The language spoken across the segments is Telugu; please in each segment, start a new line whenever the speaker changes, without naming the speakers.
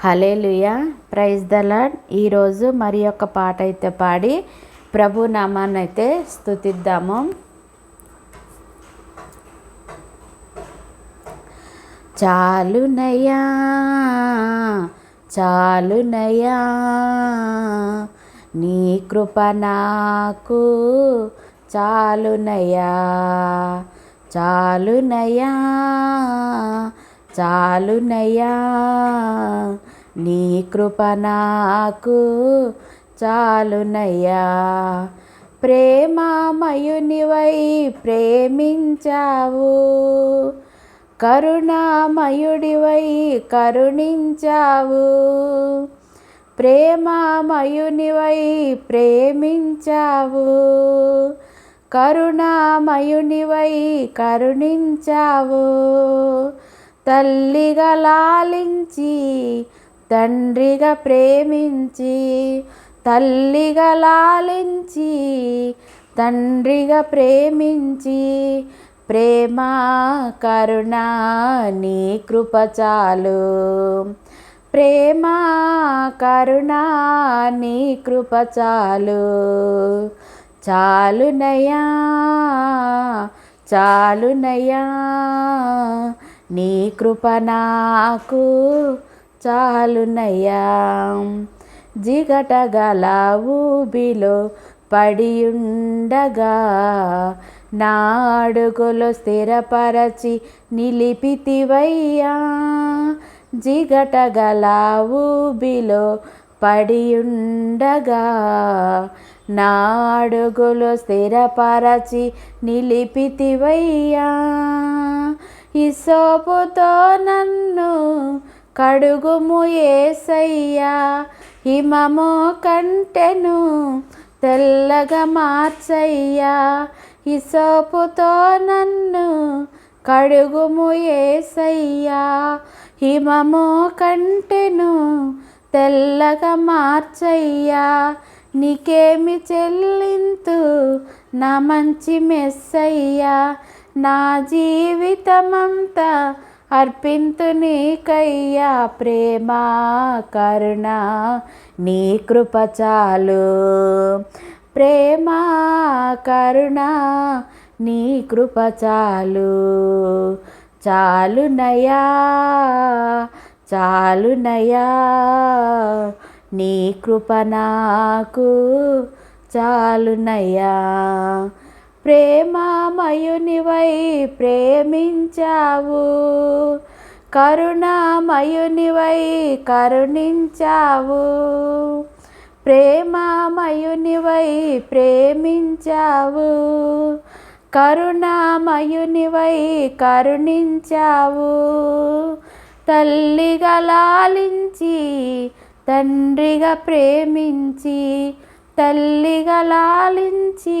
హలేలుయా ప్రైజ్ ద లాడ్ ఈరోజు మరి యొక్క పాట అయితే పాడి ప్రభు నామాన్ని అయితే స్థుతిద్దాము చాలునయ్యా చాలునయ్యా నీ కృప నాకు చాలునయ్యా చాలునయ్యా చాలునయ్యా. నీ కృప నాకు చాలునయ్యా. ప్రేమామయునివై ప్రేమించావు. కరుణామయుడివై కరుణించావు. ప్రేమామయునివై ప్రేమించావు. కరుణామయునివై కరుణించావు. తల్లిగా లాలించి తండ్రిగా ప్రేమించి తల్లిగా లాలించి తండ్రిగా ప్రేమించి ప్రేమ కరుణ నీ కృప చాలు. ప్రేమ కరుణ నీ కృప చాలు. చాలునయ్యా చాలునయ్యా నీ కృప నాకు చాలునయ్యా. జిగటగల ఊబిలో పడియుండగా నా అడుగులు స్థిరపరచి నిలిపితివయ్యా. జిగటగల ఊబిలో పడియుండగా నా అడుగులు స్థిరపరచి నిలిపితివయ్యా. ఇసోపుతో నన్ను కడుగుము ఏసయ్యా హిమమో కంటెను తెల్లగా మార్చయ్యా. ఇసోపుతో నన్ను కడుగుము ఏసయ్యా హిమమో కంటెను తెల్లగా మార్చయ్యా. నీకేమి చెల్లింతు నా మంచి మెస్సయ్యా నా జీవితమంతా అర్పింతు నీకయ్యా ప్రేమ కరుణ నీ కృప చాలు. ప్రేమ కరుణ నీ కృప చాలు. చాలునయా చాలునయా నీ కృప నాకు చాలునయ్యా. ప్రేమామయునివై ప్రేమించావు. కరుణామయునివై కరుణించావు. ప్రేమామయునివై ప్రేమించావు. కరుణామయునివై కరుణించావు. తల్లిగా లాలించి తండ్రిగా ప్రేమించి తల్లిగా లాలించి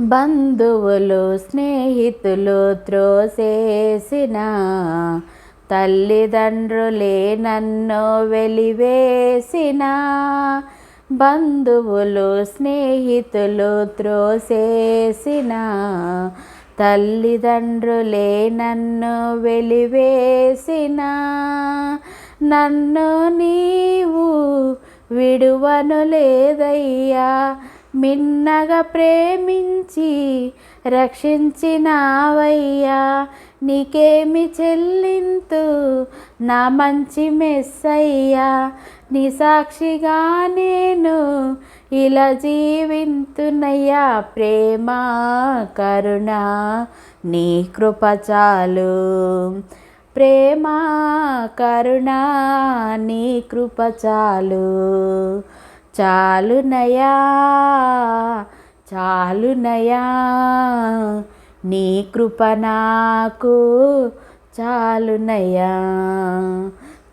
బంధువులు స్నేహితులు త్రోసేసిన తల్లిదండ్రులే నన్ను వెలివేసిన. బంధువులు స్నేహితులు త్రోసేసిన తల్లిదండ్రులే నన్ను వెలివేసిన. నన్ను నీవు విడువను లేదయ్యా మిన్నగా ప్రేమించి రక్షించినావయ్యా. నీకేమి చెల్లింతు నా మంచి మెస్సయ్యా. నీ సాక్షిగా నేను ఇలా జీవింతునయ్యా ప్రేమ కరుణ నీ కృప చాలు. ప్రేమ కరుణ నీ కృప చాలు. చాలునయా చాలునయా నీ కృప నాకు చాలునయా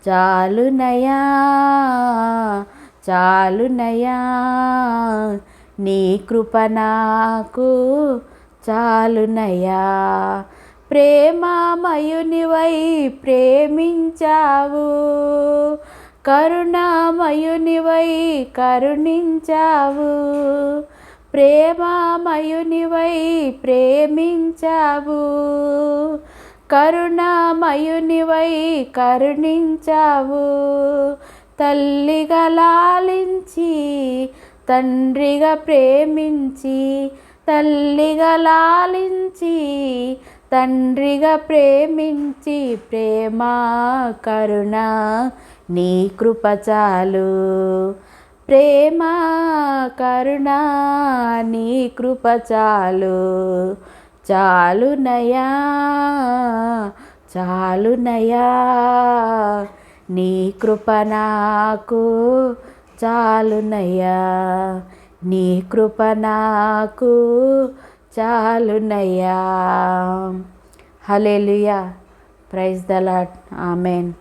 చాలునయా చాలునయా నీ కృప నాకు చాలునయా. ప్రేమామయునివై ప్రేమించావు కరుణామయునివై కరుణించావు ప్రేమామయునివై ప్రేమించావు కరుణామయునివై కరుణించావు. తల్లిగా లాలించి తండ్రిగా ప్రేమించి తల్లిగా లాలించి తండ్రిగా ప్రేమించి ప్రేమ కరుణ నీ కృప చాలు. ప్రేమ కరుణ నీ కృప చాలు. చాలునయా చాలునయా నీ కృప నాకు చాలునయ్యా నీ కృప నాకు చాలునయ్యా hallelujah praise the Lord amen.